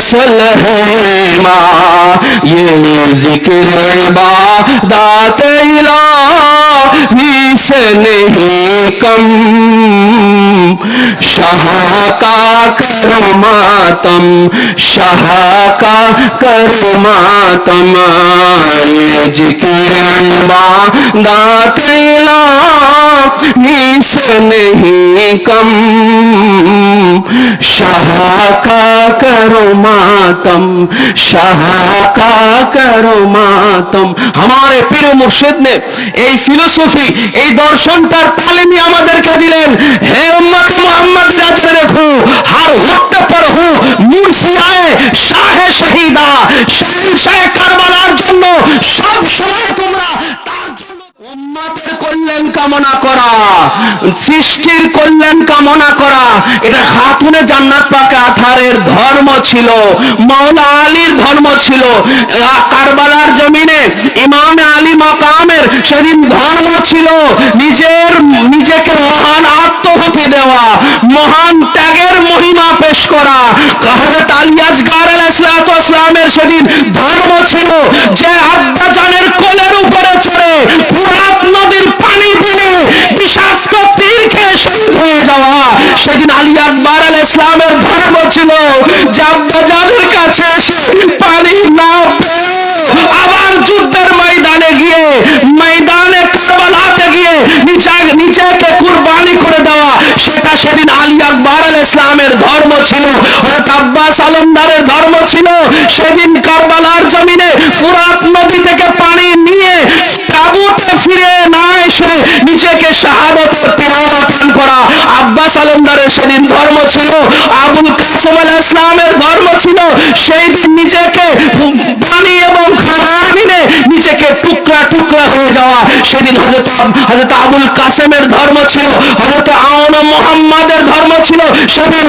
असल है माँ ये ज़िक्र बात इलाही से नहीं कम। शाह का करो मातम शाह का करो मातम ये ज़िक्र बात इलाही से नहीं कम शाह का करो मातम शाह का करो মাতম আমার প্রিয় মুর্শিদ নে এই ফিলোসফি এই দর্শনটার তালিমি আমাদেরকে দিলেন হে উম্মত মোহাম্মদ রাজে রেখো হার वक्त पर हो মুর্শিদায়ে শাহে শহীদা শাহে কারবালার জন্য কামনা করা, সৃষ্টির কল্যাণ কামনা করা, এটা খাতুনে জান্নাত পাকে আথারের ধর্ম ছিল, মাওলা আলীর ধর্ম ছিল। কারবালার জমিনে ইমাম আলী মাকামের সেদিন ধর্ম ছিল, নিজের, নিজেকে মহান আত্মহতি দেওয়া, মহান ত্যাগের মহিমা পেশ করা। হযরত আলী আজগার আলাইহিসসালামের সেদিন ধর্ম ছিল যে ছিল আব্বা কাছে এসে পানি না আবার যুদ্ধের ময়দানে গিয়ে, ময়দানে কারবালাতে গিয়ে নিজে নিজেকে কুরবানি করে দেওয়া। সেটা সেদিন আলী আকবর আল ইসলামের ধর্ম ছিল। হযরত আব্বাস আলমদারের ধর্ম ছিল। সেদিন কারবালার জমিনে ফুরাত নদী থেকে পানি নিয়ে তাবুতে ফিরে না এসে নিজেকে শাহাদতের পেয়ালা পান করা আব্বাস আলমদারের সেদিন ধর্ম ছিল। আবুল কাসেম আল ইসলামের ধর্ম ছিল, সেই দিন নিজেকে পানি এবং খাবার দিনে নিজেকে টুকরা টুকরা হয়ে যাওয়া। সেদিন হযরত হযরত আবুল কাসেমের ধর্ম ছিল, হযরত আওন মোহাম্মদের ধর্ম ছিল। সেদিন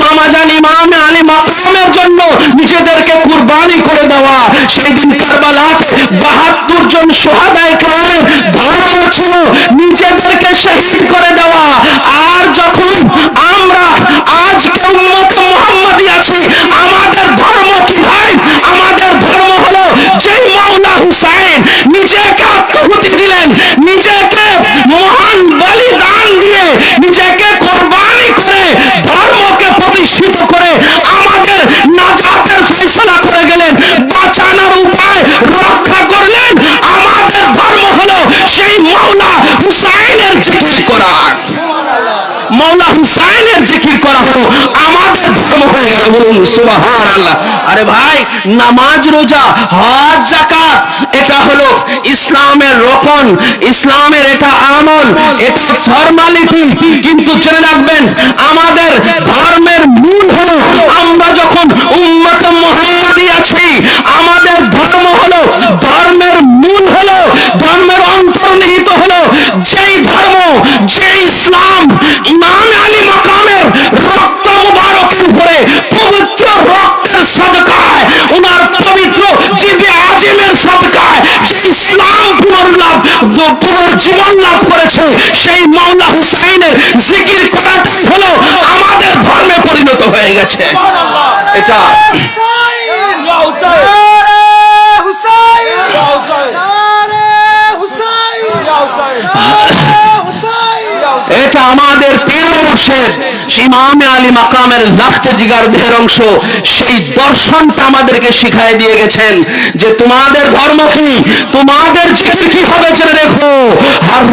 মামাজান ইমাম আলী মাকামের জন্য নিজেদেরকে কুরবানি করে দেওয়া। সেই দিন কারবালাতে বাহাত্তর জন সোহাদায় ধর্ম ছিল নিজেদেরকে শহীদ করে দেওয়া আর যখন আমরা আজকে উম্মত মোহাম্মদী আছি আমাদের ধর্ম কি ভাই আমাদের ধর্ম হলো যেই মাওলা হুসাইন নিজেকে আত্মহুতি দিলেন নিজেকে মহান বলিদান দিয়ে নিজেকে কোরবানি করে ধর্মকে প্রতিষ্ঠিত করে আমাদের নাজাতের ফয়সলা করে গেলেন বাঁচানোর উপায় রক্ষা করলেন আমাদের ধর্ম হলো সেই মাওলা হুসাইনের জিকির করা মৌলা হুসাইনের জিকির করা হলো আমাদের ধর্ম হয়ে গেল বলুন সুবাহান আল্লাহ আরে ভাই, নামাজ রোজা হজ জাকাত এটা হলো ইসলামের রোপণ, ইসলামের এটা আমল, এটা ফর্মালিটি কিন্তু জেনে রাখবেন, আমাদের ধর্মের মূল হলো আমরা যখন উম্মত মোহাম্মদী আছি আমাদের ধর্ম হলো ধর্মের মূল হলো ধর্মের অন্তর্নিহিত হলো যেই ধর্ম যে ইসলাম ইমাম আলী মাকামের রক্ত মুবারকের উপরে পবিত্র রক্তের সদকায় ওনার পবিত্র জীবে আজিমের সদকায় যে ইসলাম পুনর্লাভ পুনর্জীবন লাভ করেছে। সেই মাওলা হুসাইনের জিকির করাটাই হলো আমাদের ধর্মে পরিণত হয়ে গেছে। এটা এটা ইমামে আলী মাকামের লাখতে জিগার দেহের অংশ সেই দর্শনটা আমাদেরকে শিখাই দিয়ে গেছেন যে তোমাদের ধর্ম কি তোমাদের জিকির কি হবে জেনে রেখো আর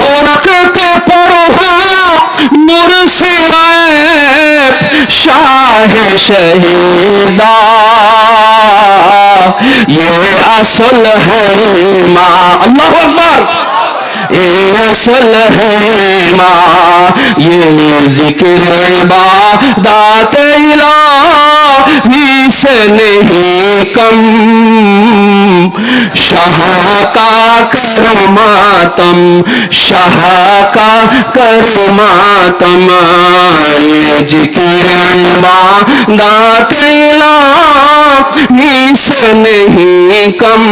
ও রাখতে পড়ো মুর্শিদ শাহ শহীদা ये असल है माँ अल्लाह अकबर ये असल है माँ ये ज़िक्र बात इलाही से नहीं कम। शाह का करो मातम शाह का करो मातम ये ज़िक्र बात से नहीं कम।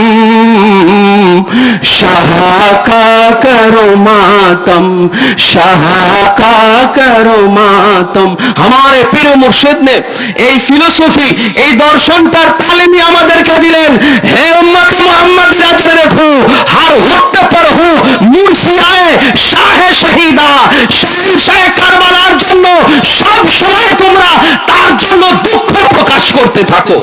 शाह का करो मातम शाह का करो মাতম हमारे পীর মুর্শিদ ने এই ফিলোসফি এই দর্শনটার তালিমি আমাদেরকে দিলেন হে উম্মত মোহাম্মদ রাজে রেখো हर वक्त पर हो মুর্শি আয়ে শাহে শহীদা শাহ কারবালার জন্য সব সময় তোমরা তার জন্য দুঃখ প্রকাশ করতে থাকো